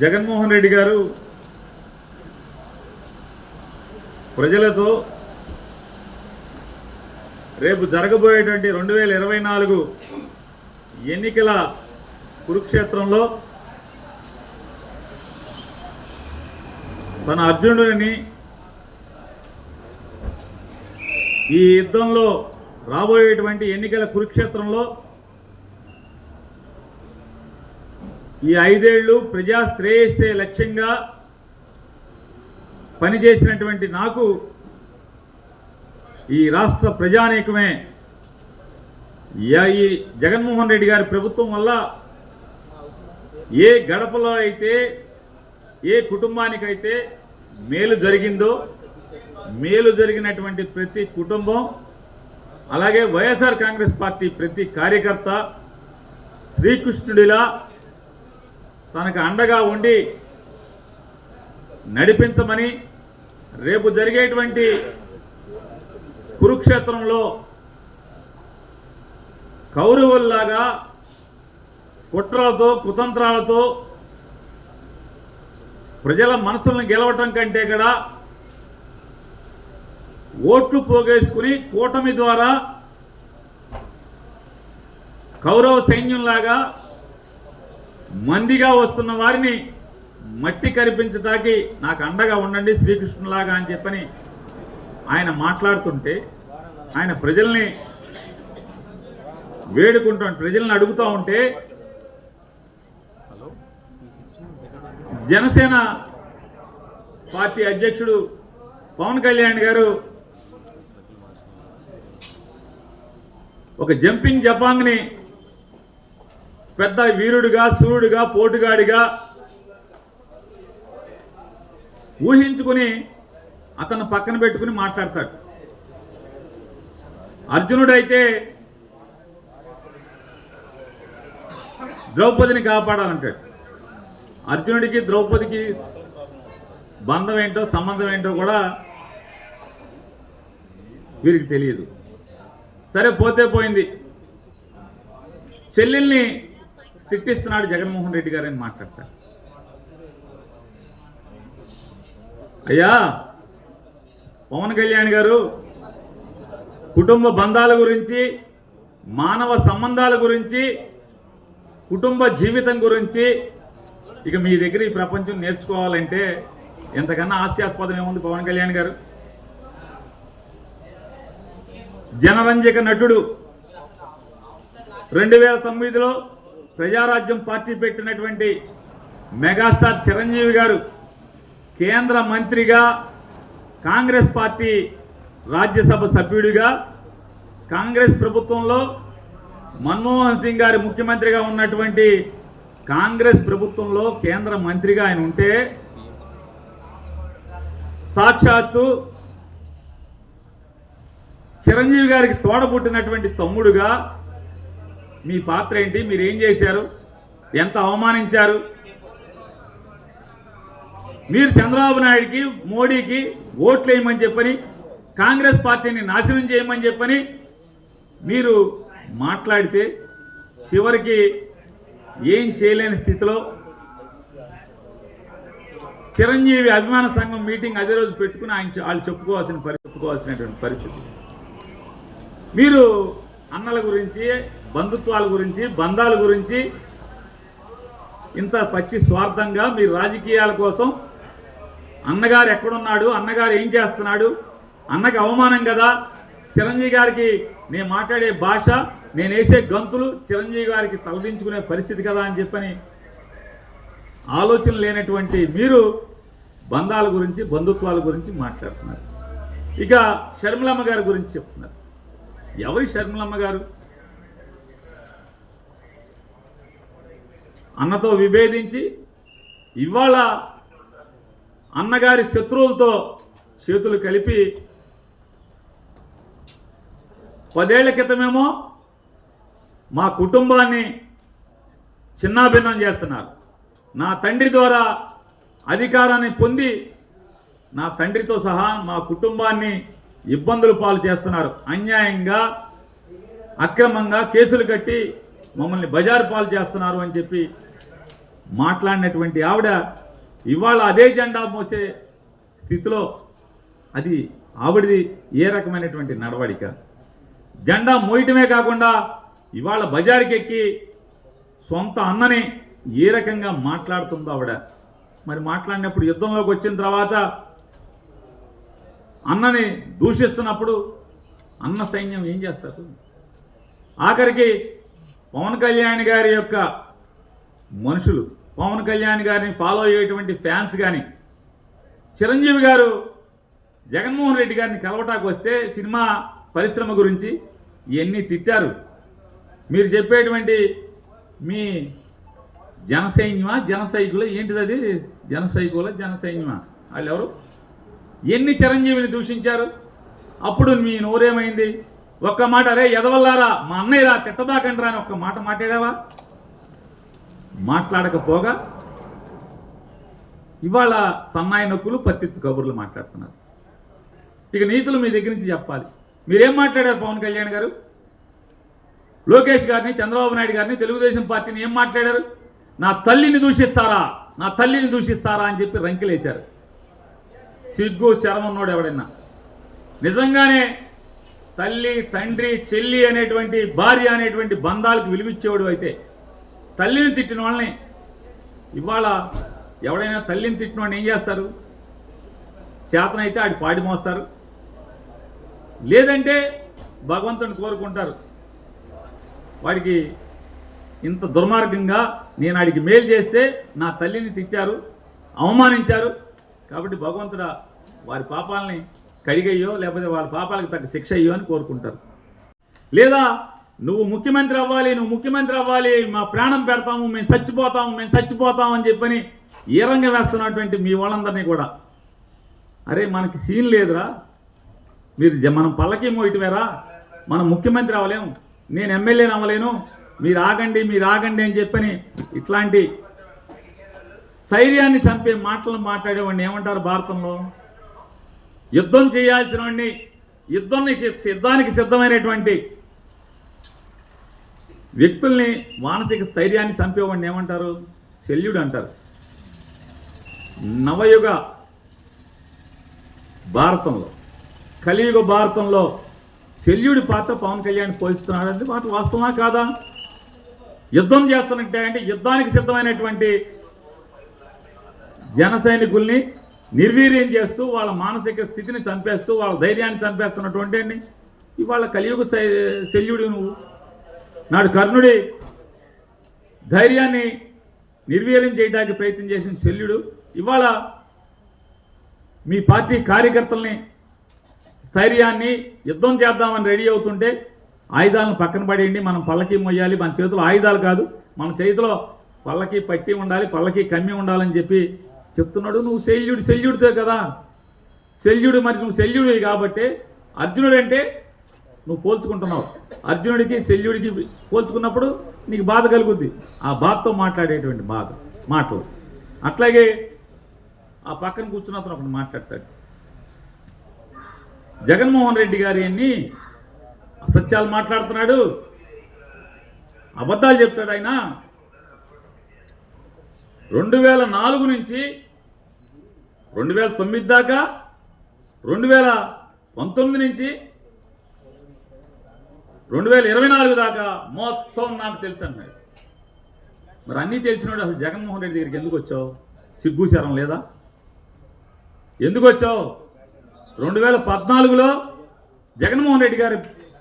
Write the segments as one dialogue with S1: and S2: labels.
S1: జగన్మోహన్ రెడ్డి గారు ప్రజలతో రేపు జరగబోయేటువంటి రెండు వేల ఇరవై నాలుగు ఎన్నికల కురుక్షేత్రంలో తన అర్జునుడిని ఈ యుద్ధంలో రాబోయేటువంటి ఎన్నికల కురుక్షేత్రంలో ఈ ఐదేళ్ళు ప్రజా శ్రేయస్సే లక్ష్యంగా పనిచేసినటువంటి నాకు ఈ రాష్ట్ర ప్రజానేకమే ఈ జగన్మోహన్ రెడ్డి గారి ప్రభుత్వం వల్ల ఏ గడపలో అయితే ఏ కుటుంబానికైతే మేలు జరిగిందో మేలు జరిగినటువంటి ప్రతి కుటుంబం అలాగే వైఎస్ఆర్ కాంగ్రెస్ పార్టీ ప్రతి కార్యకర్త శ్రీకృష్ణుడిలా తనకు అండగా ఉండి నడిపించమని రేపు జరిగేటువంటి కురుక్షేత్రంలో కౌరవుల్లాగా కుట్రలతో కుతంత్రాలతో ప్రజల మనసులను గెలవటం కంటే కూడా ఓట్లు పోగేసుకుని కూటమి ద్వారా కౌరవ సైన్యంలాగా మందిగా వస్తున్న వారిని మట్టి కరిపించటానికి నాకు అండగా ఉండండి శ్రీకృష్ణులాగా అని చెప్పని ఆయన మాట్లాడుతుంటే ఆయన ప్రజల్ని వేడుకుంటూ ప్రజల్ని అడుగుతూ ఉంటే జనసేన పార్టీ అధ్యక్షుడు పవన్ కళ్యాణ్ గారు ఒక జంపింగ్ జపాంగ్ని పెద్ద వీరుడిగా సూర్యుడిగా పోటుగాడిగా ఊహించుకుని అతను పక్కన పెట్టుకుని మాట్లాడతాడు. అర్జునుడైతే ద్రౌపదిని కాపాడాలంటాడు. అర్జునుడికి ద్రౌపదికి బంధం ఏంటో సంబంధం ఏంటో కూడా వీరికి తెలియదు. సరే పోతే పోయింది. చెల్లెల్ని తిట్టిస్తున్నాడు జగన్మోహన్ రెడ్డి గారు అని మాట్లాడతారు. అయ్యా పవన్ కళ్యాణ్ గారు కుటుంబ బంధాల గురించి మానవ సంబంధాల గురించి కుటుంబ జీవితం గురించి ఇక మీ దగ్గర ఈ ప్రపంచం నేర్చుకోవాలంటే ఎంతకన్నా హాస్యాస్పదం ఏముంది పవన్ కళ్యాణ్ గారు? జనరంజక నటుడు రెండు వేల తొమ్మిదిలో ప్రజారాజ్యం పార్టీ పెట్టినటువంటి మెగాస్టార్ చిరంజీవి గారు కేంద్ర మంత్రిగా కాంగ్రెస్ పార్టీ రాజ్యసభ సభ్యుడిగా కాంగ్రెస్ ప్రభుత్వంలో మన్మోహన్ సింగ్ గారి ముఖ్యమంత్రిగా ఉన్నటువంటి కాంగ్రెస్ ప్రభుత్వంలో కేంద్ర మంత్రిగా ఆయన ఉంటే సాక్షాత్తు చిరంజీవి గారికి తోడబుట్టినటువంటి తమ్ముడుగా మీ పాత్ర ఏంటి? మీరు ఏం చేశారు? ఎంత అవమానించారు? మీరు చంద్రబాబు నాయుడికి మోడీకి ఓట్లు వేయమని చెప్పని కాంగ్రెస్ పార్టీని నాశనం చేయమని చెప్పని మీరు మాట్లాడితే చివరికి ఏం చేయలేని స్థితిలో చిరంజీవి అభిమాన సంఘం మీటింగ్ అదే రోజు పెట్టుకుని ఆయన వాళ్ళు చెప్పుకోవాల్సిన పరి చెప్పుకోవాల్సినటువంటి పరిస్థితి. మీరు అన్నల గురించి బంధుత్వాల గురించి బంధాల గురించి ఇంత పచ్చి స్వార్థంగా మీ రాజకీయాల కోసం అన్నగారు ఎక్కడున్నాడు అన్నగారు ఏం చేస్తున్నాడు అన్నకి అవమానం కదా. చిరంజీవి గారికి నేను మాట్లాడే భాష నేను వేసే గంతులు చిరంజీవి గారికి తలదించుకునే పరిస్థితి కదా అని చెప్పని ఆలోచన లేనటువంటి మీరు బంధాల గురించి బంధుత్వాల గురించి మాట్లాడుతున్నారు. ఇక షర్మిలమ్మ గారి గురించి చెప్తున్నారు. ఎవరి షర్మిలమ్మ గారు? అన్నతో విభేదించి ఇవాళ అన్నగారి శత్రువులతో చేతులు కలిపి పదేళ్ళ క్రితమేమో మా కుటుంబాన్ని చిన్నాభిన్నం చేస్తున్నారు. నా తండ్రి ద్వారా అధికారాన్ని పొంది నా తండ్రితో సహా మా కుటుంబాన్ని ఇబ్బందులు పాలు చేస్తున్నారు. అన్యాయంగా అక్రమంగా కేసులు కట్టి మమ్మల్ని బజారు పాలు చేస్తున్నారు అని చెప్పి మాట్లాడినటువంటి ఆవిడ ఇవాళ అదే జెండా మోసే స్థితిలో అది ఆవిడది ఏ రకమైనటువంటి నడవడిక? జెండా మోయటమే కాకుండా ఇవాళ బజార్కి ఎక్కి సొంత అన్నని ఏ రకంగా మాట్లాడుతుందో ఆవిడ? మరి మాట్లాడినప్పుడు యుద్ధంలోకి వచ్చిన తర్వాత అన్నని దూషిస్తున్నప్పుడు అన్న సైన్యం ఏం చేస్తారు? ఆఖరికి పవన్ కళ్యాణ్ గారి యొక్క మనుషులు పవన్ కళ్యాణ్ గారిని ఫాలో అయ్యేటువంటి ఫ్యాన్స్ కానీ చిరంజీవి గారు జగన్మోహన్ రెడ్డి గారిని కలవటాకు వస్తే సినిమా పరిశ్రమ గురించి ఇవన్నీ తిట్టారు? మీరు చెప్పేటువంటి మీ జనసైన్యమా జనసైకుల ఏంటిది అది? జనసైకుల జనసైన్యమా వాళ్ళు ఎవరు ఎన్ని చిరంజీవిని దూషించారు? అప్పుడు మీ నోరేమైంది? ఒక్క మాట అరే ఎదవల్లారా? మా అన్నయ్యరా తిట్టబాకండి అని ఒక్క మాట మాట్లాడావా? మాట్లాడకపోగా ఇవాళ సన్నాయి నొక్కులు పత్తిత్తు కబుర్లు మాట్లాడుతున్నారు. ఇక నీతులు మీ దగ్గర నుంచి చెప్పాలి. మీరేం మాట్లాడారు పవన్ కళ్యాణ్ గారు? లోకేష్ గారిని చంద్రబాబు నాయుడు గారిని తెలుగుదేశం పార్టీని ఏం మాట్లాడారు? నా తల్లిని దూషిస్తారా? నా తల్లిని దూషిస్తారా అని చెప్పి రంకెలేశారు. సిగ్గు శరమన్నోడు ఎవడన్నా? నిజంగానే తల్లి తండ్రి చెల్లి అనేటువంటి భార్య అనేటువంటి బంధాలకు విలువిచ్చేవాడు అయితే తల్లిని తిట్టిన వాళ్ళని. ఇవాళ ఎవడైనా తల్లిని తిట్టిన వాడిని ఏం చేస్తారు? చేతనైతే ఆడి పాడి మోస్తారు. లేదంటే భగవంతుని కోరుకుంటారు. వాడికి ఇంత దుర్మార్గంగా నేను ఆడికి మేలు చేస్తే నా తల్లిని తిట్టారు అవమానించారు. కాబట్టి భగవంతుడా వారి పాపాలని కడిగయ్యో లేకపోతే వాళ్ళ పాపాలకు తగ్గ శిక్ష అయ్యో అని కోరుకుంటారు. లేదా నువ్వు ముఖ్యమంత్రి అవ్వాలి నువ్వు ముఖ్యమంత్రి అవ్వాలి మా ప్రాణం పెడతాము మేము చచ్చిపోతాము మేము చచ్చిపోతాము అని చెప్పని ఈరంగా వేస్తున్నటువంటి మీ వాళ్ళందరినీ కూడా. అరే మనకి సీన్ లేదురా. మీరు జ- మనం పల్లకి మోయటమేరా? మనం ముఖ్యమంత్రి అవ్వలేము. నేను ఎమ్మెల్యేని అవ్వలేను. మీరు ఆగండి మీరు ఆగండి అని చెప్పని ఇట్లాంటి స్థైర్యాన్ని చంపే మాటలు మాట్లాడేవాడిని ఏమంటారు భారతంలో? యుద్ధం చేయాల్సిన వాడిని యుద్ధానికి యుద్ధానికి సిద్ధమైనటువంటి వ్యక్తుల్ని మానసిక స్థైర్యాన్ని చంపేవాడిని ఏమంటారు? శల్యుడు అంటారు. నవయుగ భారతంలో కలియుగ భారతంలో శల్యుడి పాత్ర పవన్ కళ్యాణ్ పోషిస్తున్నాడు అంటే మాట వాస్తవమా కాదా? యుద్ధం చేస్తున్నట్టే అంటే యుద్ధానికి సిద్ధమైనటువంటి జన సైనికుల్ని నిర్వీర్యం చేస్తూ వాళ్ళ మానసిక స్థితిని చంపేస్తూ వాళ్ళ ధైర్యాన్ని చంపేస్తున్నటువంటి అండి ఇవాళ కలియుగ శై- శల్యుడు నువ్వు. నాడు కర్ణుడి ధైర్యాన్ని నిర్వీర్యం చేయడానికి ప్రయత్నం చేసిన శల్యుడు ఇవాళ మీ పార్టీ కార్యకర్తల్ని స్థైర్యాన్ని యుద్ధం చేద్దామని రెడీ అవుతుంటే ఆయుధాలను పక్కన పడేయండి మనం పల్లకి మొయ్యాలి మన చేతిలో ఆయుధాలు కాదు మన చేతిలో పల్లకి పట్టి ఉండాలి పల్లకి కమ్మి ఉండాలని చెప్పి చెప్తున్నాడు. నువ్వు శల్యుడు శల్యుడితో కదా. శల్యుడు మరి నువ్వు శల్యుడివి కాబట్టి అర్జునుడు అంటే నువ్వు పోల్చుకుంటున్నావు. అర్జునుడికి శల్యుడికి పోల్చుకున్నప్పుడు నీకు బాధ కలుగుద్ది. ఆ బాధతో మాట్లాడేటువంటి బాధ మాటలు. అట్లాగే ఆ పక్కన కూర్చున్న అతను ఒకడు మాట్లాడతాడు. జగన్మోహన్ రెడ్డి గారి అన్ని అసత్యాలు మాట్లాడుతున్నాడు? అబద్ధాలు చెప్తాడు ఆయన. రెండు వేల నాలుగు నుంచి రెండు వేల తొమ్మిది దాకా రెండు వేల పంతొమ్మిది నుంచి రెండు వేల ఇరవై నాలుగు దాకా మొత్తం నాకు తెలుసు అన్నాడు. మరి అన్నీ తెలిసినాడు అసలు జగన్మోహన్ రెడ్డి దగ్గరికి ఎందుకు వచ్చావు? సిగ్గు శరం లేదా? ఎందుకు వచ్చావు? రెండు వేల పద్నాలుగులో జగన్మోహన్ రెడ్డి గారి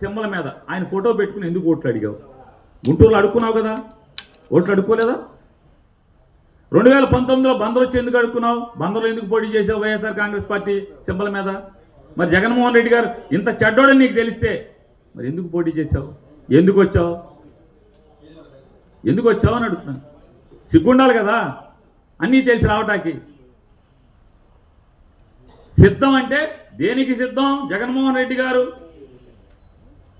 S1: సింబల మీద ఆయన ఫోటో పెట్టుకుని ఎందుకు ఓట్లు అడిగావు? గుంటూరులో అడుక్కున్నావు కదా? ఓట్లు అడుక్కోలేదా? రెండు వేల పంతొమ్మిదిలో బందరు వచ్చి ఎందుకు అడుక్కున్నావు? బందరులో ఎందుకు పోటీ చేసావు వైఎస్ఆర్ కాంగ్రెస్ పార్టీ సింబల మీద? మరి జగన్మోహన్ రెడ్డి గారు ఇంత చెడ్డోడని నీకు తెలిస్తే మరి ఎందుకు పోటీ చేసావు ఎందుకు వచ్చావు? ఎందుకు వచ్చావు అని అడుగుతున్నాను. సిగ్గుండాలి కదా? అన్నీ తెలిసి రావటానికి. సిద్ధం అంటే దేనికి సిద్ధం? జగన్మోహన్ రెడ్డి గారు?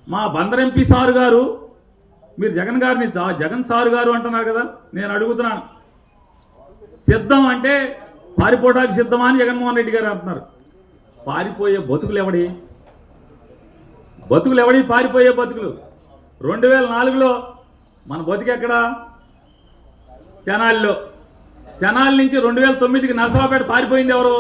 S1: మా బందర్ ఎంపీ సారు గారు? మీరు జగన్ గారిని జగన్ సారు గారు అంటున్నారు కదా? నేను అడుగుతున్నాను. సిద్ధం అంటే పారిపోవడానికి సిద్ధమా అని జగన్మోహన్ రెడ్డి గారు అంటున్నారు. పారిపోయే బతుకులు ఎవడి? బతుకులు ఎవడి పారిపోయే బతుకులు? రెండు వేల నాలుగులో మన బతుకు ఎక్కడ తెనాలిలో. తెనాలి నుంచి రెండు వేల తొమ్మిదికి నరసరావుపేట పారిపోయింది ఎవరు?